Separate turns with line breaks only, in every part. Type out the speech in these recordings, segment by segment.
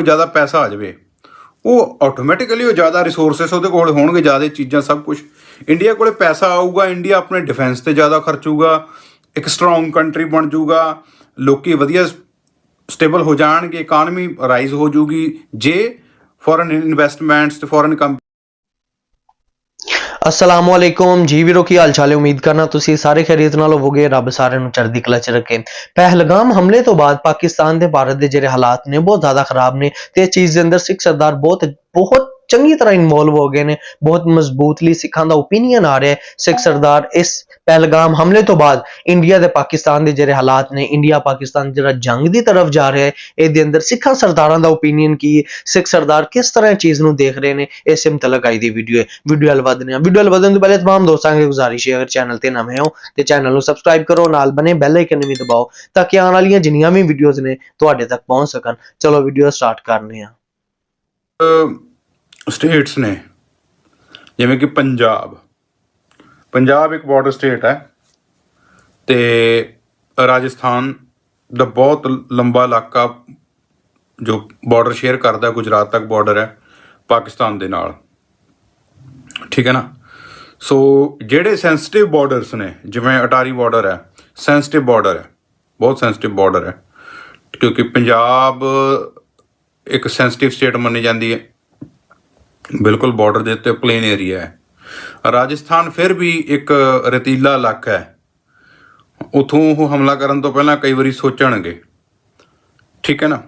ਕੋਈ ਜ਼ਿਆਦਾ ਪੈਸਾ ਆ ਜਾਵੇ, ਉਹ ਆਟੋਮੈਟਿਕਲੀ ਉਹ ਜ਼ਿਆਦਾ ਰਿਸੋਰਸਸ ਉਹਦੇ ਕੋਲ ਹੋਣਗੇ, ਜ਼ਿਆਦਾ ਚੀਜ਼ਾਂ ਸਭ ਕੁਝ ਇੰਡੀਆ ਕੋਲੇ ਪੈਸਾ ਆਊਗਾ ਇੰਡੀਆ ਆਪਣੇ ਡਿਫੈਂਸ ਤੇ ਜ਼ਿਆਦਾ ਖਰਚੂਗਾ, ਇੱਕ ਸਟਰੋਂਗ ਕੰਟਰੀ ਬਣ ਜਾਊਗਾ ਲੋਕੀ ਵਧੀਆ ਸਟੇਬਲ ਹੋ ਜਾਣਗੇ ਇਕਨੋਮੀ ਰਾਈਜ਼ ਹੋ ਜਾਊਗੀ ਜੇ ਫੋਰਨ ਇਨਵੈਸਟਮੈਂਟਸ ਤੇ ਫੋਰਨ
ਅਸਲਾਮ ਵਾਲੇਕੁਮ ਜੀ ਵੀਰੋ, ਕੀ ਹਾਲ ਚਾਲ ਹੈ? ਉਮੀਦ ਕਰਨਾ ਤੁਸੀਂ ਸਾਰੇ ਖੈਰੀਅਤ ਨਾਲ ਹੋਵੋਗੇ। ਰੱਬ ਸਾਰਿਆਂ ਨੂੰ ਚੜ੍ਹਦੀ ਕਲਾ ਚ ਰੱਖੇ। ਪਹਿਲਗਾਮ ਹਮਲੇ ਤੋਂ ਬਾਅਦ ਪਾਕਿਸਤਾਨ ਦੇ ਭਾਰਤ ਦੇ ਜਿਹੜੇ ਹਾਲਾਤ ਨੇ ਬਹੁਤ ਜ਼ਿਆਦਾ ਖਰਾਬ ਨੇ। ਤੇ ਇਸ ਚੀਜ਼ ਦੇ ਅੰਦਰ ਸਿੱਖ ਸਰਦਾਰ ਬਹੁਤ ਬਹੁਤ ਚੰਗੀ ਤਰ੍ਹਾਂ ਇਨਵੋਲਵ ਹੋ ਗਏ ਨੇ, ਬਹੁਤ ਮਜ਼ਬੂਤਲੀ ਸਿੱਖਾਂ ਦਾ opinion ਆ ਰਿਹਾ ਹੈ। ਸਿੱਖ ਸਰਦਾਰ ਇਸ ਪਹਿਲਗਾਮ ਹਮਲੇ ਤੋਂ ਬਾਅਦ ਇੰਡੀਆ ਤੇ ਪਾਕਿਸਤਾਨ ਦੇ ਜਿਹੜੇ ਹਾਲਾਤ ਨੇ ਇੰਡੀਆ ਪਾਕਿਸਤਾਨ ਜਿਹੜਾ ਜੰਗ ਦੀ ਤਰਫ ਜਾ ਰਿਹਾ ਹੈ, ਇਹਦੇ ਅੰਦਰ ਸਿੱਖਾਂ ਸਰਦਾਰਾਂ ਦਾ opinion ਕੀ ਹੈ? ਸਿੱਖ ਸਰਦਾਰ ਕਿਸ ਤਰ੍ਹਾਂ ਚੀਜ਼ ਨੂੰ ਦੇਖ ਰਹੇ ਨੇ? ਇਸ ਮੁਤਲਕ ਆਈ ਦੀ ਵੀਡੀਓ ਹੈ। ਵੀਡੀਓ ਹਲ ਵਧਨੇ ਆ ਵੀਡੀਓ ਹਲ ਵਧਨ ਤੋਂ ਪਹਿਲੇ ਤਮਾਮ ਦੋਸਤਾਂ ਨੂੰ ਗੁਜ਼ਾਰਿਸ਼ ਹੈ, ਅਗਰ ਚੈਨਲ ਤੇ ਨਵੇਂ ਹੋ ਤੇ ਚੈਨਲ ਨੂੰ ਸਬਸਕ੍ਰਾਈਬ ਕਰੋ, ਨਾਲ ਬਨੇ ਬੈਲ ਆਈਕਨ ਵੀ ਦਬਾਓ, ਤਾਂ ਕਿ ਆਉਣ ਵਾਲੀਆਂ ਜਿੰਨੀਆਂ ਵੀ ਵੀਡੀਓਜ਼ ਨੇ ਤੁਹਾਡੇ ਤੱਕ ਪਹੁੰਚ ਸਕਣ। ਚਲੋ ਵੀਡੀਓ ਸਟਾਰਟ ਕਰਨੇ ਆ
ਸਟੇਟਸ ਨੇ। ਜਿਵੇਂ ਕਿ ਪੰਜਾਬ। ਪੰਜਾਬ ਇੱਕ ਬਾਰਡਰ ਸਟੇਟ ਹੈ ਤੇ ਰਾਜਸਥਾਨ ਦਾ ਬਹੁਤ ਲੰਬਾ ਇਲਾਕਾ ਜੋ ਬਾਰਡਰ ਸ਼ੇਅਰ ਕਰਦਾ ਗੁਜਰਾਤ ਤੱਕ ਬਾਰਡਰ ਹੈ, ਪਾਕਿਸਤਾਨ ਦੇ ਨਾਲ। ਠੀਕ ਹੈ ਨਾ? ਸੋ ਜਿਹੜੇ ਸੈਂਸਿਟਿਵ ਬਾਰਡਰਸ ਨੇ, ਜਿਵੇਂ ਅਟਾਰੀ ਬਾਰਡਰ ਹੈ ਸੈਂਸਿਟਿਵ ਬਾਰਡਰ ਹੈ, ਬਹੁਤ ਸੈਂਸਿਟਿਵ ਬਾਰਡਰ ਹੈ। ਕਿਉਂਕਿ ਪੰਜਾਬ ਇੱਕ ਸੈਂਸਿਟਿਵ ਸਟੇਟ ਮੰਨੀ ਜਾਂਦੀ ਹੈ। ਬਿਲਕੁਲ ਬਾਰਡਰ ਦੇ ਉੱਤੇ ਪਲੇਨ ਏਰੀਆ ਹੈ। ਰਾਜਸਥਾਨ ਫਿਰ ਵੀ ਇੱਕ ਰਤੀਲਾ ਇਲਾਕਾ ਹੈ। ਉਥੋਂ ਉਹ ਹਮਲਾ ਕਰਨ ਤੋਂ ਪਹਿਲਾਂ ਕਈ ਵਾਰੀ ਸੋਚਣਗੇ। ਠੀਕ ਹੈ ਨਾ?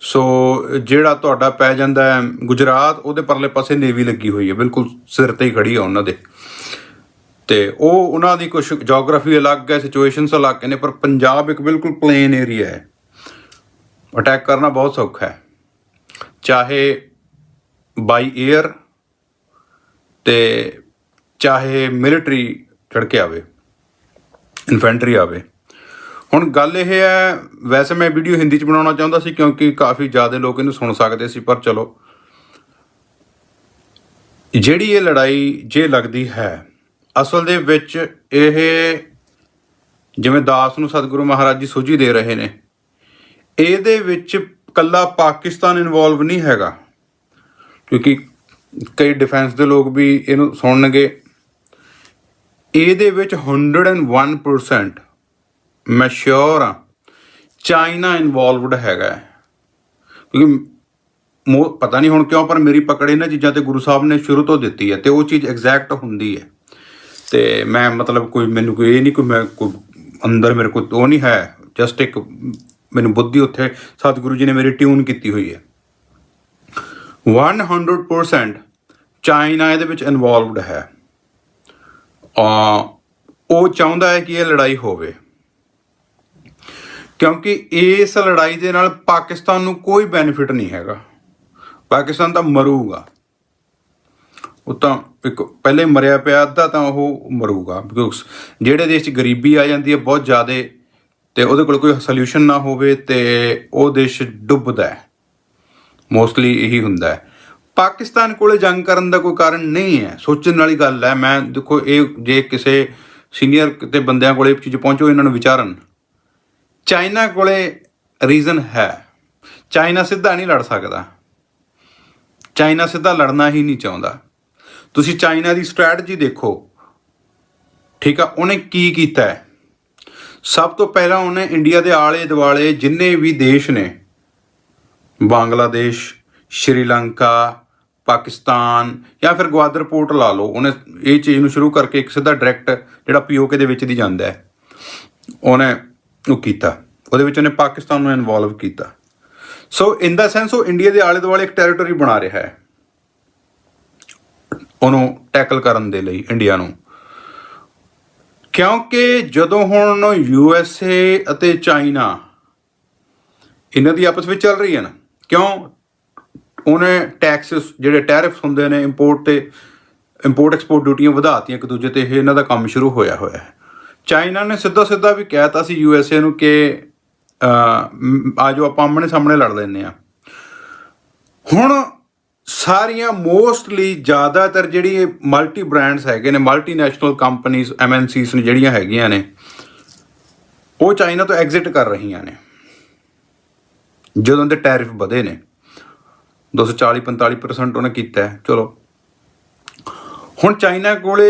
ਸੋ ਜਿਹੜਾ ਤੁਹਾਡਾ ਪੈ ਜਾਂਦਾ ਹੈ ਗੁਜਰਾਤ, ਉਹਦੇ ਪਰਲੇ ਪਾਸੇ ਨੇਵੀ ਲੱਗੀ ਹੋਈ ਹੈ। ਬਿਲਕੁਲ ਸਿਰ ਤੇ ਹੀ ਖੜੀ ਆ ਉਹਨਾਂ ਦੇ। ਤੇ ਉਹ, ਉਹਨਾਂ ਦੀ ਕੁਝ ਜੀਓਗ੍ਰਾਫੀ ਅਲੱਗ ਹੈ ਸਿਚੁਏਸ਼ਨਸ ਅਲੱਗ ਨੇ, ਪਰ ਪੰਜਾਬ ਇੱਕ ਬਿਲਕੁਲ ਪਲੇਨ ਏਰੀਆ ਹੈ। ਅਟੈਕ ਕਰਨਾ ਬਹੁਤ ਸੌਖਾ ਹੈ। ਚਾਹੇ ਬਾਈ 에ਅਰ ਤੇ ਚਾਹੇ ਮਿਲਟਰੀ ਚੜ ਕੇ ਆਵੇ ਇਨਫੈਂਟਰੀ ਆਵੇ। ਹੁਣ ਗੱਲ ਇਹ ਹੈ, ਵੈਸੇ ਮੈਂ ਵੀਡੀਓ ਹਿੰਦੀ ਚ ਬਣਾਉਣਾ ਚਾਹੁੰਦਾ ਸੀ ਕਿਉਂਕਿ ਕਾਫੀ ਜ਼ਿਆਦਾ ਲੋਕ ਇਹਨੂੰ ਸੁਣ ਸਕਦੇ ਸੀ, ਪਰ ਚਲੋ। ਜਿਹੜੀ ਇਹ ਲੜਾਈ ਜੇ ਲੱਗਦੀ ਹੈ, ਅਸਲ ਦੇ ਵਿੱਚ ਇਹ ਜਿਵੇਂ ਦਾਸ ਨੂੰ ਸਤਿਗੁਰੂ ਮਹਾਰਾਜ ਜੀ ਸੋਝੀ ਦੇ ਰਹੇ ਨੇ, ਇਹਦੇ ਵਿੱਚ ਕੱਲਾ ਪਾਕਿਸਤਾਨ ਇਨਵੋਲਵ ਨਹੀਂ ਹੈਗਾ। ਕਿਉਂਕਿ ਕਈ ਡਿਫੈਂਸ ਦੇ ਲੋਕ ਵੀ ਇਹਨੂੰ ਸੁਣਨਗੇ। ਇਹਦੇ ਵਿੱਚ 101% ਮੈਂ ਸ਼ੋਰ ਆ ਚਾਈਨਾ ਇਨਵੋਲਵਡ ਹੈਗਾ ਕਿਉਂਕਿ ਮੋ ਪਤਾ ਨਹੀਂ ਹੁਣ ਕਿਉਂ, ਪਰ ਮੇਰੀ ਪਕੜ ਇਹਨਾਂ ਚੀਜ਼ਾਂ ਤੇ ਗੁਰੂ ਸਾਹਿਬ ਨੇ ਸ਼ੁਰੂ ਤੋਂ ਦਿੱਤੀ ਹੈ ਤੇ ਉਹ ਚੀਜ਼ ਐਗਜ਼ੈਕਟ ਹੁੰਦੀ ਹੈ। ਤੇ ਮੈਂ ਮਤਲਬ ਕੋਈ ਮੈਨੂੰ ਕੋਈ ਇਹ ਨਹੀਂ ਕੋਈ ਮੈਂ ਕੋਈ ਅੰਦਰ ਮੇਰੇ ਕੋਲ ਉਹ ਨਹੀਂ ਹੈ ਜਸਟ ਇੱਕ ਮੈਨੂੰ ਬੁੱਧੀ ਉੱਥੇ ਸਤਿਗੁਰੂ ਜੀ ਨੇ ਮੇਰੀ ਟਿਊਨ ਕੀਤੀ ਹੋਈ ਹੈ। 100% ਚਾਈਨਾ ਇਹਦੇ ਵਿੱਚ ਇਨਵੋਲਵਡ ਹੈ। ਆ ਉਹ ਚਾਹੁੰਦਾ ਹੈ ਕਿ ਇਹ ਲੜਾਈ ਹੋਵੇ। ਕਿਉਂਕਿ ਇਸ ਲੜਾਈ ਦੇ ਨਾਲ ਪਾਕਿਸਤਾਨ ਨੂੰ ਕੋਈ ਬੈਨੀਫਿਟ ਨਹੀਂ ਹੈਗਾ। ਪਾਕਿਸਤਾਨ ਤਾਂ ਮਰੂਗਾ। ਉਹ ਤਾਂ ਇੱਕ ਪਹਿਲੇ ਮਰਿਆ ਪਿਆ ਅੱਧਾ ਤਾਂ ਉਹ ਮਰੂਗਾ। ਬਿਕੋਜ਼ ਜਿਹੜੇ ਦੇਸ਼ 'ਚ ਗਰੀਬੀ ਆ ਜਾਂਦੀ ਹੈ ਬਹੁਤ ਜ਼ਿਆਦਾ ਤੇ ਉਹਦੇ ਕੋਲ ਕੋਈ ਸੋਲੂਸ਼ਨ ਨਾ ਹੋਵੇ ਤੇ ਉਹ ਦੇਸ਼ ਡੁੱਬਦਾ ਹੈ। ਮੋਸਟਲੀ ਇਹੀ ਹੁੰਦਾ ਹੈ। ਪਾਕਿਸਤਾਨ ਕੋਲੇ ਜੰਗ ਕਰਨ ਦਾ ਕੋਈ ਕਾਰਨ ਨਹੀਂ ਹੈ। ਸੋਚਣ ਵਾਲੀ ਗੱਲ ਹੈ, ਮੈਂ ਦੇਖੋ, ਇਹ ਜੇ ਕਿਸੇ ਸੀਨੀਅਰ ਕਿਤੇ ਬੰਦਿਆਂ ਕੋਲੇ ਚੀਜ਼ ਪਹੁੰਚੋ ਇਹਨਾਂ ਨੂੰ ਵਿਚਾਰਨ। ਚਾਈਨਾ ਕੋਲੇ ਰੀਜ਼ਨ ਹੈ। ਚਾਈਨਾ ਸਿੱਧਾ ਨਹੀਂ ਲੜ ਸਕਦਾ। ਚਾਈਨਾ ਸਿੱਧਾ ਲੜਨਾ ਹੀ ਨਹੀਂ ਚਾਹੁੰਦਾ। ਤੁਸੀਂ ਚਾਈਨਾ ਦੀ ਸਟ੍ਰੈਟਜੀ ਦੇਖੋ। ਠੀਕ ਆ, ਉਹਨੇ ਕੀ ਕੀਤਾ ਸਭ ਤੋਂ ਪਹਿਲਾਂ ਉਹਨੇ ਇੰਡੀਆ ਦੇ ਆਲੇ ਦੁਆਲੇ ਜਿੰਨੇ ਵੀ ਦੇਸ਼ ਨੇ ਬੰਗਲਾਦੇਸ਼ ਸ਼੍ਰੀਲੰਕਾ ਪਾਕਿਸਤਾਨ ਜਾਂ ਫਿਰ ਗਵਾਦਰ ਪੋਰਟ ਲਾ ਲਓ ਉਹਨੇ ਇਹ ਚੀਜ਼ ਨੂੰ ਸ਼ੁਰੂ ਕਰਕੇ ਇੱਕ ਸਿੱਧਾ ਡਾਇਰੈਕਟ ਜਿਹੜਾ ਪੀਓਕੇ ਦੇ ਵਿੱਚ ਦੀ ਜਾਂਦਾ ਹੈ ਉਹਨੇ ਉਹ ਕੀਤਾ ਉਹਦੇ ਵਿੱਚ ਉਹਨੇ ਪਾਕਿਸਤਾਨ ਨੂੰ ਇਨਵੋਲਵ ਕੀਤਾ ਸੋ ਇਨ ਦਾ ਸੈਂਸ ਉਹ ਇੰਡੀਆ ਦੇ ਆਲੇ ਦੁਆਲੇ ਇੱਕ ਟੈਰੀਟਰੀ ਬਣਾ ਰਿਹਾ ਹੈ ਉਹਨੂੰ ਟੈਕਲ ਕਰਨ ਦੇ ਲਈ ਇੰਡੀਆ ਨੂੰ ਕਿਉਂਕਿ ਜਦੋਂ ਹੁਣ ਯੂ ਐਸ ਏ ਅਤੇ ਚਾਈਨਾ ਇਹਨਾਂ ਦੀ ਆਪਸ ਵਿੱਚ ਚੱਲ ਰਹੀ ਹੈ ਨਾ ਕਿਉਂ? ਉਹਨੇ ਟੈਕਸਸ ਜਿਹੜੇ ਟੈਰਿਫਸ ਹੁੰਦੇ ਨੇ ਇੰਪੋਰਟ ਤੇ ਇੰਪੋਰਟ ਐਕਸਪੋਰਟ ਡਿਊਟੀਆਂ ਵਧਾਤੀਆਂ ਇੱਕ ਦੂਜੇ ਤੇ, ਇਹ ਇਹਨਾਂ ਦਾ ਕੰਮ ਸ਼ੁਰੂ ਹੋਇਆ ਹੋਇਆ ਹੈ। ਚਾਈਨਾ ਨੇ ਸਿੱਧਾ ਸਿੱਧਾ ਵੀ ਕਹਿਤਾ ਸੀ ਯੂ ਐਸ ਏ ਨੂੰ ਕਿ ਆ ਜਾਓ, ਆਪਾਂ ਆਮਣੇ ਸਾਹਮਣੇ ਲੜ ਲੈਂਦੇ ਆ ਹੁਣ ਸਾਰੀਆਂ ਮੋਸਟਲੀ ਜ਼ਿਆਦਾਤਰ ਜਿਹੜੀ ਮਲਟੀ ਬ੍ਰਾਂਡਸ ਹੈਗੇ ਨੇ ਮਲਟੀ ਨੈਸ਼ਨਲ ਕੰਪਨੀਆਂ ਐਮਐਨਸੀਸ ਨੇ ਜਿਹੜੀਆਂ ਹੈਗੀਆਂ ਨੇ, ਉਹ ਚਾਈਨਾ ਤੋਂ ਐਗਜ਼ਿਟ ਕਰ ਰਹੀਆਂ ਨੇ। ਜਦੋਂ ਦੇ ਟੈਰਿਫ ਵਧੇ ਨੇ 240 45% ਉਹਨੇ ਕੀਤਾ ਚਲੋ। ਹੁਣ ਚਾਈਨਾ ਕੋਲੇ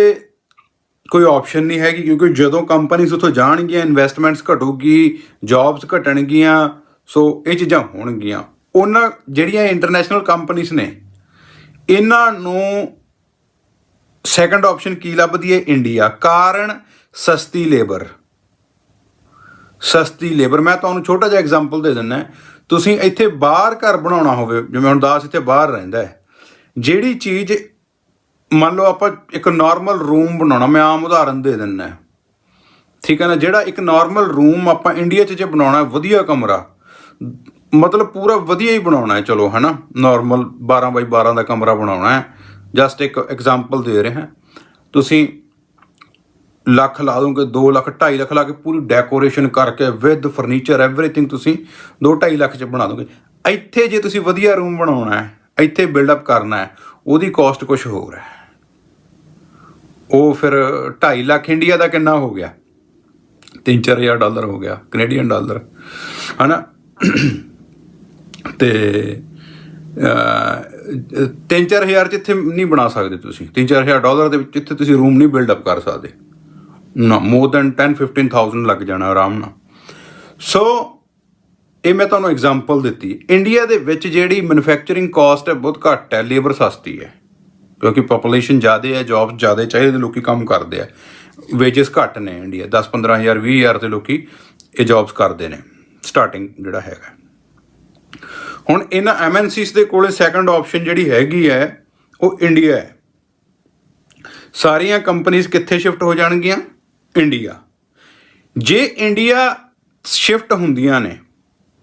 ਕੋਈ ਆਪਸ਼ਨ ਨਹੀਂ ਹੈਗੀ, ਕਿਉਂਕਿ ਜਦੋਂ ਕੰਪਨੀਆਂ ਉੱਥੋਂ ਜਾਣਗੀਆਂ ਇਨਵੈਸਟਮੈਂਟਸ ਘਟੂਗੀ ਜੌਬਸ ਘਟਣਗੀਆਂ, ਸੋ ਇਹ ਚੀਜ਼ਾਂ ਹੋਣਗੀਆਂ। ਉਹਨਾਂ ਜਿਹੜੀਆਂ ਇੰਟਰਨੈਸ਼ਨਲ ਕੰਪਨੀਆਂ ਨੇ, ਇਹਨਾਂ ਨੂੰ ਸੈਕੰਡ ਆਪਸ਼ਨ ਕੀ ਲੱਭਦੀ ਹੈ? ਇੰਡੀਆ ਕਾਰਨ ਸਸਤੀ ਲੇਬਰ ਸਸਤੀ ਲੇਬਰ ਮੈਂ ਤੁਹਾਨੂੰ ਛੋਟਾ ਜਿਹਾ ਐਗਜ਼ਾਮਪਲ ਦੇ ਦਿੰਦਾ ਤੁਸੀਂ ਇੱਥੇ ਬਾਹਰ ਘਰ ਬਣਾਉਣਾ ਹੋਵੇ, ਜਿਵੇਂ ਹੁਣ ਦਾਸ ਇੱਥੇ ਬਾਹਰ ਰਹਿੰਦਾ ਹੈ, ਜਿਹੜੀ ਚੀਜ਼ ਮੰਨ ਲਓ ਆਪਾਂ ਇੱਕ ਨਾਰਮਲ ਰੂਮ ਬਣਾਉਣਾ, ਮੈਂ ਆਮ ਉਦਾਹਰਨ ਦੇ ਦਿੰਦਾ ਠੀਕ ਹੈ ਨਾ, ਜਿਹੜਾ ਇੱਕ ਨਾਰਮਲ ਰੂਮ ਆਪਾਂ ਇੰਡੀਆ 'ਚ ਜੇ ਬਣਾਉਣਾ ਵਧੀਆ ਕਮਰਾ, ਮਤਲਬ ਪੂਰਾ ਵਧੀਆ ਹੀ ਬਣਾਉਣਾ ਹੈ, ਚਲੋ ਹਨਾ ਨਾਰਮਲ 12 ਬਾਈ 12 ਦਾ ਕਮਰਾ ਬਣਾਉਣਾ ਹੈ। ਜਸਟ ਇੱਕ ਐਗਜ਼ਾਮਪਲ ਦੇ ਰਹੇ ਹਾਂ। ਤੁਸੀਂ ਲੱਖ ਲਾ ਦੋਗੇ 2 ਲੱਖ 2.5 ਲੱਖ ਲਾ ਕੇ ਪੂਰੀ ਡੈਕੋਰੇਸ਼ਨ ਕਰਕੇ ਵਿਦ ਫਰਨੀਚਰ ਐਵਰੀਥਿੰਗ ਤੁਸੀਂ 2.5 ਲੱਖ ਚ ਬਣਾ ਦੋਗੇ। ਇੱਥੇ ਜੇ ਤੁਸੀਂ ਵਧੀਆ ਰੂਮ ਬਣਾਉਣਾ ਹੈ, ਇੱਥੇ ਬਿਲਡ ਅਪ ਕਰਨਾ ਹੈ, ਉਹਦੀ ਕਾਸਟ ਕੁਝ ਹੋਰ ਹੈ। ਉਹ ਫਿਰ 2.5 ਲੱਖ ਇੰਡੀਆ ਦਾ ਕਿੰਨਾ ਹੋ ਗਿਆ? 3-4000 ਡਾਲਰ ਹੋ ਗਿਆ ਕੈਨੇਡੀਅਨ ਡਾਲਰ, ਹਨਾ? ਤੇ 3-4000 ਚ ਇੱਥੇ ਨਹੀਂ ਬਣਾ ਸਕਦੇ ਤੁਸੀਂ। 3-4000 ਡਾਲਰ ਦੇ ਵਿੱਚ ਇੱਥੇ ਤੁਸੀਂ ਰੂਮ ਨਹੀਂ ਬਿਲਡ ਅਪ ਕਰ ਸਕਦੇ। ਨਾ ਮੋਰ ਦੈਨ 10-15000 ਲੱਗ ਜਾਣਾ ਆਰਾਮ ਨਾਲ। ਸੋ ਇਹ ਮੈਂ ਤੁਹਾਨੂੰ ਐਗਜ਼ਾਮਪਲ ਦਿੱਤੀ। ਇੰਡੀਆ ਦੇ ਵਿੱਚ ਜਿਹੜੀ ਮੈਨੂਫੈਕਚਰਿੰਗ ਕਾਸਟ ਹੈ ਬਹੁਤ ਘੱਟ ਹੈ ਲੇਬਰ ਸਸਤੀ ਹੈ। ਕਿਉਂਕਿ ਪੋਪੂਲੇਸ਼ਨ ਜ਼ਿਆਦਾ ਹੈ ਜੌਬਸ ਜ਼ਿਆਦਾ ਚਾਹੀਦੇ ਲੋਕੀ ਕੰਮ ਕਰਦੇ ਆ। ਵੇਜਸ ਘੱਟ ਨੇ ਇੰਡੀਆ 10 15000 20000 ਤੇ ਲੋਕੀ ਇਹ ਜੌਬਸ ਕਰਦੇ ਨੇ ਸਟਾਰਟਿੰਗ ਜਿਹੜਾ ਹੈਗਾ। ਹੁਣ ਇਹਨਾਂ ਐਮਐਨਸੀਸ ਦੇ ਕੋਲੇ ਸੈਕੰਡ ਆਪਸ਼ਨ ਜਿਹੜੀ ਹੈਗੀ ਹੈ, ਉਹ ਇੰਡੀਆ ਹੈ। ਸਾਰੀਆਂ ਕੰਪਨੀਆਂ ਕਿੱਥੇ ਸ਼ਿਫਟ ਹੋ ਜਾਣਗੀਆਂ? ਇੰਡੀਆ। ਜੇ ਇੰਡੀਆ ਸ਼ਿਫਟ ਹੁੰਦੀਆਂ ਨੇ,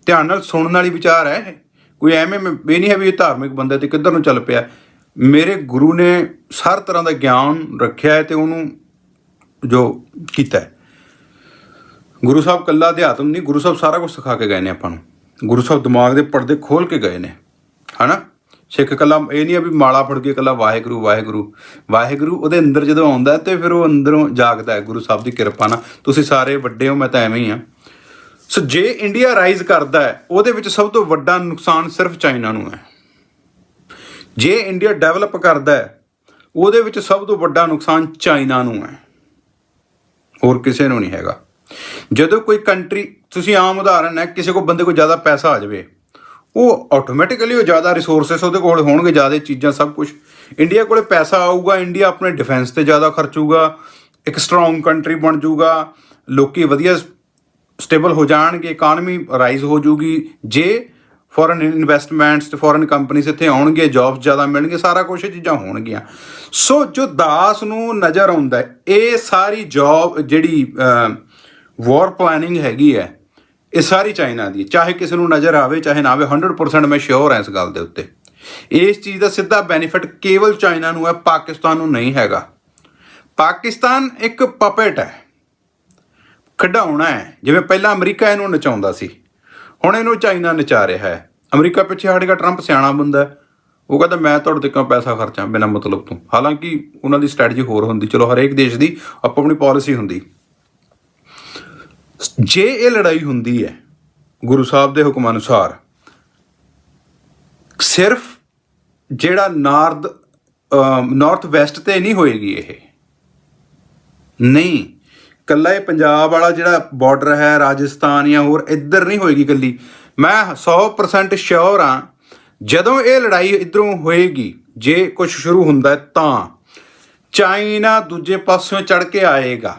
ਧਿਆਨ ਨਾਲ ਸੁਣਨ ਵਾਲੀ ਵਿਚਾਰ ਹੈ ਇਹ। ਕੋਈ ਐਵੇਂ ਮੈਂ- ਇਹ ਨਹੀਂ ਹੈ ਵੀ ਇਹ ਧਾਰਮਿਕ ਬੰਦਾ ਤੇ ਕਿੱਧਰ ਨੂੰ ਚੱਲ ਪਿਆ। ਮੇਰੇ ਗੁਰੂ ਨੇ ਹਰ ਤਰ੍ਹਾਂ ਦਾ ਗਿਆਨ ਰੱਖਿਆ ਹੈ ਤੇ ਉਹਨੂੰ ਜੋ ਕੀਤਾ ਗੁਰੂ ਸਾਹਿਬ ਕੱਲਾ ਅਧਿਆਤਮ ਨਹੀਂ, ਗੁਰੂ ਸਾਹਿਬ ਸਾਰਾ ਕੁਝ ਸਿਖਾ ਕੇ ਗਏ ਨੇ ਆਪਾਂ ਨੂੰ। ਗੁਰੂ ਸਾਹਿਬ ਦਿਮਾਗ ਦੇ ਪਰਦੇ ਖੋਲ ਕੇ ਗਏ ਨੇ। ਹਨਾ? ਸਿੱਖ ਕੱਲਾ ਇਹ ਨਹੀਂ ਆ ਵੀ ਮਾਲਾ ਫੜ ਕੇ ਕੱਲਾ ਵਾਹਿਗੁਰੂ ਵਾਹਿਗੁਰੂ। ਵਾਹਿਗੁਰੂ ਉਹਦੇ ਅੰਦਰ ਜਦੋਂ ਆਉਂਦਾ ਹੈ ਤੇ ਫਿਰ ਉਹ ਅੰਦਰੋਂ ਜਾਗਦਾ ਹੈ, ਗੁਰੂ ਸਾਹਿਬ ਦੀ ਕਿਰਪਾ ਨਾਲ। ਤੁਸੀਂ ਸਾਰੇ ਵੱਡੇ ਹੋ, ਮੈਂ ਤਾਂ ਐਵੇਂ ਹੀ ਆ ਸੋ ਜੇ ਇੰਡੀਆ ਰਾਈਜ਼ ਕਰਦਾ ਹੈ, ਉਹਦੇ ਵਿੱਚ ਸਭ ਤੋਂ ਵੱਡਾ ਨੁਕਸਾਨ ਸਿਰਫ ਚਾਈਨਾ ਨੂੰ ਹੈ। ਜੇ ਇੰਡੀਆ ਡਿਵੈਲਪ ਕਰਦਾ ਹੈ, ਉਹਦੇ ਵਿੱਚ ਸਭ ਤੋਂ ਵੱਡਾ ਨੁਕਸਾਨ ਚਾਈਨਾ ਨੂੰ ਹੈ। ਹੋਰ ਕਿਸੇ ਨੂੰ ਨਹੀਂ ਹੈਗਾ। ਜਦੋਂ ਕੋਈ ਕੰਟਰੀ, ਤੁਸੀਂ ਆਮ ਉਦਾਹਰਨ ਹੈ, ਕਿਸੇ ਕੋ ਬੰਦੇ ਕੋਲ ਜ਼ਿਆਦਾ ਪੈਸਾ ਆ ਜਾਵੇ ਉਹ ਆਟੋਮੈਟਿਕਲੀ ਉਹ ਜ਼ਿਆਦਾ ਰਿਸੋਰਸਸ ਉਹਦੇ ਕੋਲ ਹੋਣਗੇ, ਜ਼ਿਆਦਾ ਚੀਜ਼ਾਂ ਸਭ ਕੁਝ ਇੰਡੀਆ ਕੋਲੇ ਪੈਸਾ ਆਊਗਾ ਇੰਡੀਆ ਆਪਣੇ ਡਿਫੈਂਸ ਤੇ ਜ਼ਿਆਦਾ ਖਰਚੂਗਾ, ਇੱਕ ਸਟਰੋਂਗ ਕੰਟਰੀ ਬਣ ਜਾਊਗਾ ਲੋਕੀ ਵਧੀਆ ਸਟੇਬਲ ਹੋ ਜਾਣਗੇ ਇਕਨੋਮੀ ਰਾਈਜ਼ ਹੋ ਜਾਊਗੀ ਜੇ ਫੋਰਨ ਇਨਵੈਸਟਮੈਂਟਸ ਤੇ ਫੋਰਨ ਕੰਪਨੀਆਂ ਇੱਥੇ ਆਉਣਗੇ ਜੌਬਸ ਜ਼ਿਆਦਾ ਮਿਲਣਗੇ, ਸਾਰਾ ਕੁਝ ਇਹ ਚੀਜ਼ਾਂ ਹੋਣਗੀਆਂ। ਸੋ ਜੋ ਦਾਸ ਨੂੰ ਨਜ਼ਰ ਆਉਂਦਾ ਇਹ ਸਾਰੀ ਜੌਬ ਜਿਹੜੀ ਵਾਰ ਪਲੈਨਿੰਗ ਹੈਗੀ ਹੈ ਇਹ ਸਾਰੀ ਚਾਈਨਾ ਦੀ ਚਾਹੇ ਕਿਸੇ ਨੂੰ ਨਜ਼ਰ ਆਵੇ, ਚਾਹੇ ਨਾ ਆਵੇ 100% ਮੈਂ ਸ਼ੋਰ ਹਾਂ ਇਸ ਗੱਲ ਦੇ ਉੱਤੇ। ਇਸ ਚੀਜ਼ ਦਾ ਸਿੱਧਾ ਬੈਨੀਫਿਟ ਕੇਵਲ ਚਾਈਨਾ ਨੂੰ ਹੈ, ਪਾਕਿਸਤਾਨ ਨੂੰ ਨਹੀਂ ਹੈਗਾ। ਪਾਕਿਸਤਾਨ ਇੱਕ ਪਪੇਟ ਹੈ। ਖਿਡਾਉਣਾ ਹੈ। ਜਿਵੇਂ ਪਹਿਲਾਂ ਅਮਰੀਕਾ ਇਹਨੂੰ ਨਚਾਉਂਦਾ ਸੀ, ਹੁਣ ਇਹਨੂੰ ਚਾਈਨਾ ਨਚਾ ਰਿਹਾ ਹੈ। ਅਮਰੀਕਾ ਪਿੱਛੇ ਹਟੇਗਾ ਟਰੰਪ ਸਿਆਣਾ ਬੰਦਾ ਉਹ ਕਹਿੰਦਾ, ਮੈਂ ਤੁਹਾਡੇ ਤੇ ਕਿਉਂ ਪੈਸਾ ਖਰਚਾਂ ਬਿਨਾਂ ਮਤਲਬ ਤੋਂ? ਹਾਲਾਂਕਿ ਉਹਨਾਂ ਦੀ ਸਟ੍ਰੈਟਜੀ ਹੋਰ ਹੁੰਦੀ। ਚਲੋ ਹਰੇਕ ਦੇਸ਼ ਦੀ ਆਪੋ ਆਪਣੀ ਪਾਲਿਸੀ ਹੁੰਦੀ। ਜੇ ਇਹ ਲੜਾਈ ਹੁੰਦੀ ਹੈ ਗੁਰੂ ਸਾਹਿਬ ਦੇ ਹੁਕਮ ਅਨੁਸਾਰ, ਸਿਰਫ ਜਿਹੜਾ ਨਾਰਥ ਨਾਰਥ ਵੈਸਟ ਤੇ ਨਹੀਂ ਹੋਏਗੀ ਇਹ। ਨਹੀਂ ਕੱਲਾ ਇਹ ਪੰਜਾਬ ਵਾਲਾ ਜਿਹੜਾ ਬਾਰਡਰ ਹੈ, ਰਾਜਸਥਾਨ ਜਾਂ ਹੋਰ ਇੱਧਰ ਨਹੀਂ ਹੋਏਗੀ ਕੱਲੀ ਮੈਂ 100% ਸ਼ੋਰ ਹਾਂ, ਜਦੋਂ ਇਹ ਲੜਾਈ ਇਧਰੋਂ ਹੋਏਗੀ, ਜੇ ਕੁਝ ਸ਼ੁਰੂ ਹੁੰਦਾ ਤਾਂ। ਚਾਈਨਾ ਦੂਜੇ ਪਾਸਿਓਂ ਚੜ ਕੇ ਆਏਗਾ।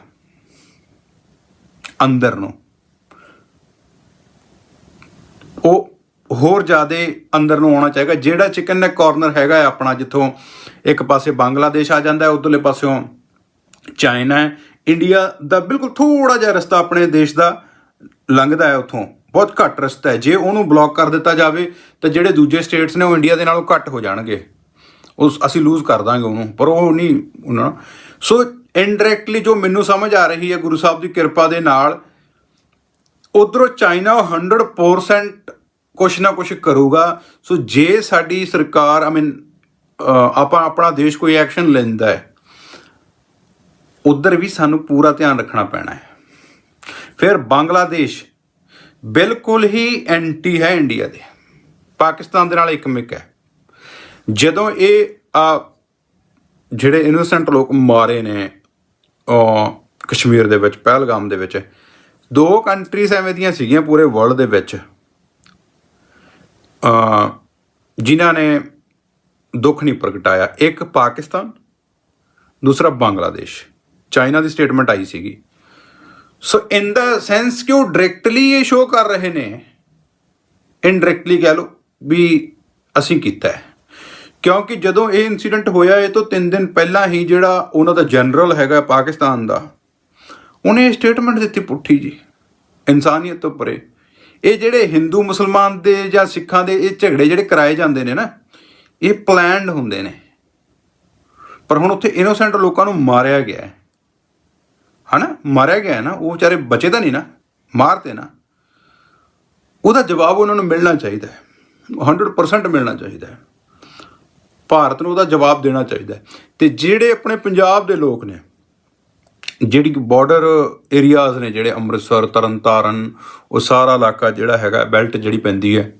ਅੰਦਰ ਨੂੰ। ਉਹ ਹੋਰ ਜ਼ਿਆਦਾ ਅੰਦਰ ਨੂੰ ਆਉਣਾ ਚਾਹੀਦਾ ਜਿਹੜਾ ਚਿਕਨ ਨੈਕ ਕਾਰਨਰ ਹੈਗਾ ਆਪਣਾ, ਜਿੱਥੋਂ ਇੱਕ ਪਾਸੇ ਬੰਗਲਾਦੇਸ਼ ਆ ਜਾਂਦਾ ਹੈ, ਉਧਰਲੇ ਪਾਸਿਓਂ ਚਾਈਨਾ ਹੈ। ਇੰਡੀਆ ਦਾ ਬਿਲਕੁਲ ਥੋੜਾ ਜਿਹਾ ਰਸਤਾ ਆਪਣੇ ਦੇਸ਼ ਦਾ ਲੰਘਦਾ ਹੈ ਉੱਥੋਂ। ਬਹੁਤ ਘੱਟ ਰਸਤਾ ਹੈ। ਜੇ ਉਹਨੂੰ ਬਲੌਕ ਕਰ ਦਿੱਤਾ ਜਾਵੇ, ਤਾਂ ਜਿਹੜੇ ਦੂਜੇ ਸਟੇਟਸ ਨੇ, ਉਹ ਇੰਡੀਆ ਦੇ ਨਾਲੋਂ ਘੱਟ ਹੋ ਜਾਣਗੇ। ਉਸ, ਅਸੀਂ ਲੂਜ਼ ਕਰ ਦਾਂਗੇ ਉਹਨੂੰ, ਪਰ ਉਹ ਨਹੀਂ, ਉਹਨਾਂ ਸੋ ਇਨਡਾਇਰੈਕਟਲੀ ਜੋ ਮੈਨੂੰ ਸਮਝ ਆ ਰਹੀ ਹੈ ਗੁਰੂ ਸਾਹਿਬ ਦੀ ਕਿਰਪਾ ਦੇ ਨਾਲ, ਉਧਰੋਂ ਚਾਈਨਾ 100% ਕੁਛ ਨਾ ਕੁਛ ਕਰੂਗਾ। ਸੋ ਜੇ ਸਾਡੀ ਸਰਕਾਰ ਆਈ ਮੀਨ ਆਪਾਂ ਆਪਣਾ ਦੇਸ਼ ਕੋਈ ਐਕਸ਼ਨ ਲੈਂਦਾ ਹੈ, ਉਧਰ ਵੀ ਸਾਨੂੰ ਪੂਰਾ ਧਿਆਨ ਰੱਖਣਾ ਪੈਣਾ ਹੈ। ਫਿਰ ਬੰਗਲਾਦੇਸ਼ ਬਿਲਕੁਲ ਹੀ ਐਂਟੀ ਹੈ ਇੰਡੀਆ ਦੇ। ਪਾਕਿਸਤਾਨ ਦੇ ਨਾਲ ਇੱਕ ਮਿਕ ਹੈ। ਜਦੋਂ ਇਹ ਆ ਜਿਹੜੇ ਇਨੋਸੈਂਟ ਲੋਕ ਮਾਰੇ ਨੇ ਕਸ਼ਮੀਰ ਦੇ ਵਿੱਚ, ਪਹਿਲਗਾਮ ਦੇ ਵਿੱਚ। ਦੋ ਕੰਟਰੀਜ਼ ਐਵੇਂ ਦੀਆਂ ਸੀਗੀਆਂ ਪੂਰੇ ਵਰਲਡ ਦੇ ਵਿੱਚ। ਅਹ ਜਿਨ੍ਹਾਂ ਨੇ ਦੁੱਖ ਨਹੀਂ ਪ੍ਰਗਟਾਇਆ। ਇੱਕ ਪਾਕਿਸਤਾਨ, ਦੂਸਰਾ ਬੰਗਲਾਦੇਸ਼। ਚਾਈਨਾ ਦੀ ਸਟੇਟਮੈਂਟ ਆਈ ਸੀਗੀ। ਸੋ ਇਨ ਦਾ ਸੈਂਸ ਕਿ ਉਹ ਡਾਇਰੈਕਟਲੀ ਇਹ ਸ਼ੋਅ ਕਰ ਰਹੇ ਨੇ ਇਨਡਾਇਰੈਕਟਲੀ ਕਹਿ ਲਓ, ਵੀ ਅਸੀਂ ਕੀਤਾ ਹੈ। ਕਿਉਂਕਿ ਜਦੋਂ ਇਹ ਇਨਸੀਡੈਂਟ ਹੋਇਆ, ਇਹ ਤੋਂ 3 ਦਿਨ ਪਹਿਲਾਂ ਹੀ ਜਿਹੜਾ ਉਹਨਾਂ ਦਾ ਜਨਰਲ ਹੈਗਾ ਪਾਕਿਸਤਾਨ ਦਾ, ਉਹਨੇ ਸਟੇਟਮੈਂਟ ਦਿੱਤੀ ਪੁੱਠੀ ਜੀ, ਇਨਸਾਨੀਅਤ ਤੋਂ ਪਰੇ। ਇਹ ਜਿਹੜੇ ਹਿੰਦੂ ਮੁਸਲਮਾਨ ਦੇ ਜਾਂ ਸਿੱਖਾਂ ਦੇ ਇਹ ਝਗੜੇ ਜਿਹੜੇ ਕਰਾਏ ਜਾਂਦੇ ਨੇ ਨਾ, ਇਹ ਪਲਾਨਡ ਹੁੰਦੇ ਨੇ। ਪਰ ਹੁਣ ਉੱਥੇ ਇਨੋਸੈਂਟ ਲੋਕਾਂ ਨੂੰ ਮਾਰਿਆ ਗਿਆ ਹੈ। ਹਨਾ? ਮਾਰਿਆ ਗਿਆ ਹੈ ਨਾ, ਉਹ ਵਿਚਾਰੇ ਬਚੇ ਤਾਂ ਨਹੀਂ ਨਾ, ਮਾਰਤੇ ਨਾ। ਉਹਦਾ ਜਵਾਬ ਉਹਨਾਂ ਨੂੰ ਮਿਲਣਾ ਚਾਹੀਦਾ ਹੈ 100% ਮਿਲਣਾ ਚਾਹੀਦਾ ਹੈ। ਭਾਰਤ ਨੂੰ ਉਹਦਾ ਜਵਾਬ ਦੇਣਾ ਚਾਹੀਦਾ ਹੈ। ਤੇ ਜਿਹੜੇ ਆਪਣੇ ਪੰਜਾਬ ਦੇ ਲੋਕ ਨੇ, ਜਿਹੜੀ ਬਾਰਡਰ ਏਰੀਆਜ਼ ਨੇ ਜਿਹੜੇ ਅੰਮ੍ਰਿਤਸਰ, ਤਰਨਤਾਰਨ, ਉਹ ਸਾਰਾ ਇਲਾਕਾ ਜਿਹੜਾ ਹੈਗਾ ਬੈਲਟ ਜਿਹੜੀ ਪੈਂਦੀ ਹੈ,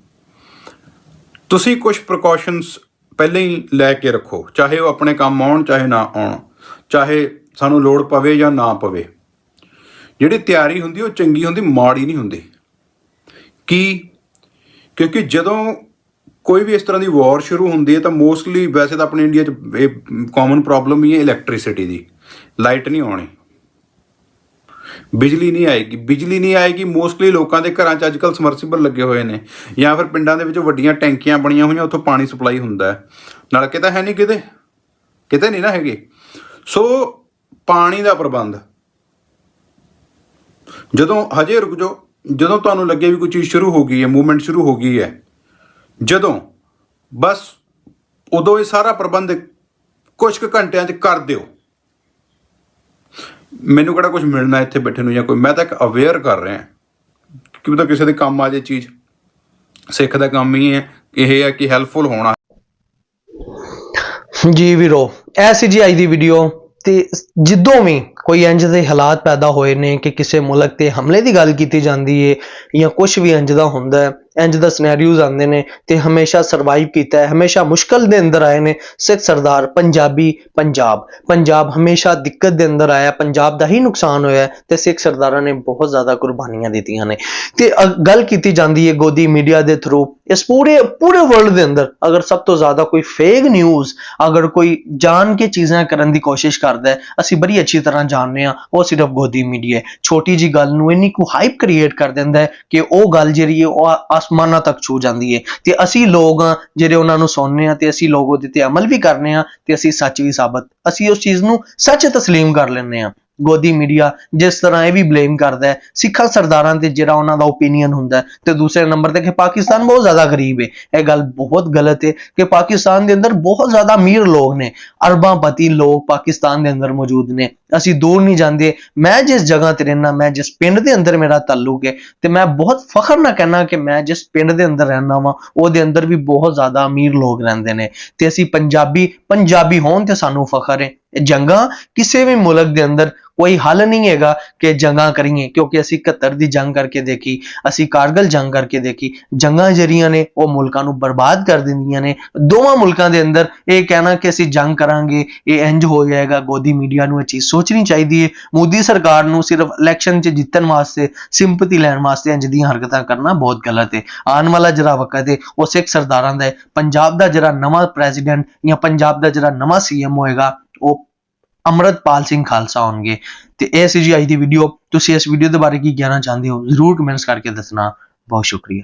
ਤੁਸੀਂ ਕੁਝ ਪ੍ਰੀਕਾਸ਼ਨਸ ਪਹਿਲਾਂ ਹੀ ਲੈ ਕੇ ਰੱਖੋ, ਚਾਹੇ ਉਹ ਆਪਣੇ ਕੰਮ ਆਉਣ, ਚਾਹੇ ਨਾ ਆਉਣ, ਚਾਹੇ ਸਾਨੂੰ ਲੋੜ ਪਵੇ ਜਾਂ ਨਾ ਪਵੇ। ਜਿਹੜੀ ਤਿਆਰੀ ਹੁੰਦੀ, ਉਹ ਚੰਗੀ ਹੁੰਦੀ, ਮਾੜੀ ਨਹੀਂ ਹੁੰਦੀ। ਕੀ? ਕਿਉਂਕਿ ਜਦੋਂ ਕੋਈ ਵੀ ਇਸ ਤਰ੍ਹਾਂ ਦੀ ਵਾਰ ਸ਼ੁਰੂ ਹੁੰਦੀ ਹੈ ਤਾਂ ਮੋਸਟਲੀ ਵੈਸੇ ਤਾਂ ਆਪਣੇ ਇੰਡੀਆ 'ਚ ਇਹ ਕਾਮਨ ਪ੍ਰੋਬਲਮ ਹੀ ਹੈ ਇਲੈਕਟ੍ਰਿਸਿਟੀ ਦੀ। ਲਾਈਟ ਨਹੀਂ ਆਉਣੀ। ਬਿਜਲੀ ਨਹੀਂ ਆਏਗੀ। ਬਿਜਲੀ ਨਹੀਂ ਆਏਗੀ ਮੋਸਟਲੀ ਲੋਕਾਂ ਦੇ ਘਰਾਂ 'ਚ ਅੱਜਕੱਲ ਸਮਰਸੀਬਲ ਲੱਗੇ ਹੋਏ ਨੇ। ਜਾਂ ਫਿਰ ਪਿੰਡਾਂ ਦੇ ਵਿੱਚ ਵੱਡੀਆਂ ਟੈਂਕੀਆਂ ਬਣੀਆਂ ਹੋਈਆਂ, ਉੱਥੋਂ ਪਾਣੀ ਸਪਲਾਈ ਹੁੰਦਾ ਹੈ। ਨਲਕੇ ਤਾਂ ਹੈ ਨਹੀਂ ਕਿਤੇ। ਕਿਤੇ ਨਹੀਂ ਨਾ ਹੈਗੇ। ਸੋ ਪਾਣੀ ਦਾ ਪ੍ਰਬੰਧ। ਜਦੋਂ ਹਜੇ ਰੁਕ ਜਾਓ, ਜਦੋਂ ਤੁਹਾਨੂੰ ਲੱਗੇ ਵੀ ਕੋਈ ਚੀਜ਼ ਸ਼ੁਰੂ ਹੋ ਗਈ ਹੈ ਮੂਵਮੈਂਟ ਸ਼ੁਰੂ ਹੋ ਗਈ ਹੈ ਜਦੋਂ ਬਸ ਉਦੋਂ ਇਹ ਸਾਰਾ ਪ੍ਰਬੰਧ ਕੁਝ ਕੁ ਘੰਟਿਆਂ 'ਚ ਕਰ ਦਿਓ। ਮੈਨੂੰ ਕਿਹੜਾ ਕੁਝ ਮਿਲਣਾ ਇੱਥੇ ਬੈਠੇ ਨੂੰ ਜਾਂ ਕੋਈ, ਮੈਂ ਤਾਂ ਇੱਕ ਅਵੇਅਰ ਕਰ ਰਿਹਾ। ਕਿ ਤਾਂ ਕਿਸੇ ਦੇ ਕੰਮ ਆ ਜੇ ਚੀਜ਼। ਸਿੱਖ ਦਾ ਕੰਮ ਹੀ ਹੈ, ਇਹ ਹੈ ਕਿ ਹੈਲਪਫੁਲ ਹੋਣਾ।
ਜੀ ਵੀਰੋ, ਇਹ ਸੀ ਜੀ ਅੱਜ ਦੀ ਵੀਡੀਓ ਤੇ ਜਿੱਦੋਂ ਵੀ ਕੋਈ ਇੰਜ ਦੇ ਹਾਲਾਤ ਪੈਦਾ ਹੋਏ ਨੇ ਕਿ ਕਿਸੇ ਮੁਲਕ ਤੇ ਹਮਲੇ ਦੀ ਗੱਲ ਕੀਤੀ ਜਾਂਦੀ ਏ ਜਾਂ ਕੁਝ ਵੀ ਇੰਜ ਦਾ ਹੁੰਦਾ ਹੈ ਇੰਜ ਦਾ ਸਿਨੈਰੀਓਜ਼ ਆਉਂਦੇ ਨੇ ਤੇ ਹਮੇਸ਼ਾ ਸਰਵਾਈਵ ਕੀਤਾ ਹੈ, ਹਮੇਸ਼ਾ ਮੁਸ਼ਕਲ ਦੇ ਅੰਦਰ ਆਏ ਨੇ ਸਿੱਖ ਸਰਦਾਰ, ਪੰਜਾਬੀ ਪੰਜਾਬ। ਪੰਜਾਬ ਹਮੇਸ਼ਾ ਦਿੱਕਤ ਦੇ ਅੰਦਰ ਆਇਆ, ਪੰਜਾਬ ਦਾ ਹੀ ਨੁਕਸਾਨ ਹੋਇਆ ਹੈ ਤੇ ਸਿੱਖ ਸਰਦਾਰਾਂ ਨੇ ਬਹੁਤ ਜ਼ਿਆਦਾ ਕੁਰਬਾਨੀਆਂ ਦਿੱਤੀਆਂ ਨੇ। ਤੇ ਅ- ਗੱਲ ਕੀਤੀ ਜਾਂਦੀ ਹੈ ਗੋਦੀ ਮੀਡੀਆ ਦੇ ਥਰੂ ਇਸ ਪੂਰੇ ਪੂਰੇ ਵਰਲਡ ਦੇ ਅੰਦਰ ਅਗਰ ਸਭ ਤੋਂ ਜ਼ਿਆਦਾ ਕੋਈ ਫੇਕ ਨਿਊਜ਼ ਅਗਰ ਕੋਈ ਜਾਣ ਕੇ ਚੀਜ਼ਾਂ ਕਰਨ ਦੀ ਕੋਸ਼ਿਸ਼ ਕਰਦਾ ਹੈ, ਅਸੀਂ ਬੜੀ ਅੱਛੀ ਤਰ੍ਹਾਂ ਜਾਣਦੇ ਹਾਂ, ਉਹ ਸਿਰਫ ਗੋਦੀ ਮੀਡੀਆ ਛੋਟੀ ਜੀ ਗੱਲ ਨੂੰ ਇੰਨੀ ਕੁ ਹਾਈਪ ਕ੍ਰੀਏਟ ਕਰ ਦਿੰਦਾ ਹੈ ਕਿ ਉਹ ਗੱਲ ਜਿਹੜੀ ਹੈ, ਉਹ ਆਸਮਾਨਾਂ ਤੱਕ ਛੂ ਜਾਂਦੀ ਹੈ ਤੇ ਅਸੀਂ ਲੋਕ ਹਾਂ ਜਿਹੜੇ ਉਹਨਾਂ ਨੂੰ ਸੁਣਨੇ ਆ ਤੇ ਅਸੀਂ ਲੋਕ ਉਹਦੇ ਤੇ ਅਮਲ ਵੀ ਕਰਨੇ ਆ ਤੇ ਅਸੀਂ ਸੱਚ ਵੀ ਸਾਬਤ, ਅਸੀਂ ਉਸ ਚੀਜ਼ ਨੂੰ ਸੱਚ ਤਸਲੀਮ ਕਰ ਲੈਂਦੇ ਆ। ਗੋਦੀ ਮੀਡੀਆ ਜਿਸ ਤਰ੍ਹਾਂ ਇਹ ਵੀ ਬਲੇਮ ਕਰਦਾ ਹੈ। ਸਿੱਖਾਂ ਸਰਦਾਰਾਂ ਤੇ ਜਿਹੜਾ ਉਹਨਾਂ ਦਾ ਓਪੀਨੀਅਨ ਹੁੰਦਾ ਹੈ ਤੇ ਦੂਸਰੇ ਨੰਬਰ ਤੇ ਕਿ ਪਾਕਿਸਤਾਨ ਬਹੁਤ ਜ਼ਿਆਦਾ ਗਰੀਬ ਹੈ। ਇਹ ਗੱਲ ਬਹੁਤ ਗਲਤ ਹੈ ਕਿ ਪਾਕਿਸਤਾਨ ਦੇ ਅੰਦਰ ਬਹੁਤ ਜ਼ਿਆਦਾ ਅਮੀਰ ਲੋਕ ਨੇ। ਅਰਬਾਂਪਤੀ ਲੋਕ ਪਾਕਿਸਤਾਨ ਦੇ ਅੰਦਰ ਮੌਜੂਦ ਨੇ। ਅਸੀਂ ਦੂਰ ਨਹੀਂ ਜਾਂਦੇ। ਮੈਂ ਜਿਸ ਜਗ੍ਹਾ ਤੇ ਰਹਿਣਾ ਮੈਂ ਜਿਸ ਪਿੰਡ ਦੇ ਅੰਦਰ ਮੇਰਾ ਤਾਲੁਕ ਹੈ ਤੇ ਮੈਂ ਬਹੁਤ ਫਖਰ ਨਾਲ ਕਹਿਣਾ ਕਿ ਮੈਂ ਜਿਸ ਪਿੰਡ ਦੇ ਅੰਦਰ ਰਹਿਣਾ ਵਾਂ, ਉਹਦੇ ਅੰਦਰ ਵੀ ਬਹੁਤ ਜ਼ਿਆਦਾ ਅਮੀਰ ਲੋਕ ਰਹਿੰਦੇ ਨੇ। ਤੇ ਅਸੀਂ ਪੰਜਾਬੀ ਪੰਜਾਬੀ ਹੋਣ ਤੇ ਸਾਨੂੰ ਫਖਰ ਹੈ। ਜੰਗਾਂ ਕਿਸੇ ਵੀ ਮੁਲਕ ਦੇ ਅੰਦਰ ਕੋਈ ਹੱਲ ਨਹੀਂ ਹੈਗਾ ਕਿ ਜੰਗਾਂ ਕਰੀਏ, ਕਿਉਂਕਿ ਅਸੀਂ 71 ਦੀ ਜੰਗ ਕਰਕੇ ਦੇਖੀ, ਅਸੀਂ ਕਾਰਗਲ ਜੰਗ ਕਰਕੇ ਦੇਖੀ। ਜੰਗਾਂ ਜਿਹੜੀਆਂ ਨੇ, ਉਹ ਮੁਲਕਾਂ ਨੂੰ ਬਰਬਾਦ ਕਰ ਦਿੰਦੀਆਂ ਨੇ। ਦੋਵਾਂ ਮੁਲਕਾਂ ਦੇ ਅੰਦਰ ਇਹ ਕਹਿਣਾ ਕਿ ਅਸੀਂ ਜੰਗ ਕਰਾਂਗੇ, ਇਹ ਇੰਜ ਹੋ ਜਾਏਗਾ, ਗੋਦੀ ਮੀਡੀਆ ਨੂੰ ਇਹ ਚੀਜ਼ ਸੋਚਣੀ ਚਾਹੀਦੀ ਹੈ ਮੋਦੀ ਸਰਕਾਰ ਨੂੰ ਸਿਰਫ ਇਲੈਕਸ਼ਨ 'ਚ ਜਿੱਤਣ ਵਾਸਤੇ ਸਿੰਪਥੀ ਲੈਣ ਵਾਸਤੇ ਇੰਜ ਦੀਆਂ ਹਰਕਤਾਂ ਕਰਨਾ ਬਹੁਤ ਗਲਤ ਹੈ ਆਉਣ ਵਾਲਾ ਜਿਹੜਾ ਵਕਤ ਹੈ ਉਹ ਸਿੱਖ ਸਰਦਾਰਾਂ ਦਾ ਹੈ ਪੰਜਾਬ ਦਾ ਜਿਹੜਾ ਨਵਾਂ ਪ੍ਰੈਜ਼ੀਡੈਂਟ ਜਾਂ ਪੰਜਾਬ ਦਾ ਜਿਹੜਾ ਨਵਾਂ ਸੀਐਮ ਹੋਏਗਾ ਉਹ ਅਮਰਤਪਾਲ ਸਿੰਘ ਖਾਲਸਾ ਹੋਣਗੇ ਤੇ ਇਹ ਸੀ ਜੀ ਅੱਜ ਦੀ ਵੀਡੀਓ ਤੁਸੀਂ ਇਸ ਵੀਡੀਓ ਦੇ ਬਾਰੇ ਕੀ ਕਹਿਣਾ ਚਾਹੁੰਦੇ ਹੋ? ਜ਼ਰੂਰ ਕਮੈਂਟਸ ਕਰਕੇ ਦੱਸਣਾ। ਬਹੁਤ ਸ਼ੁਕਰੀਆ।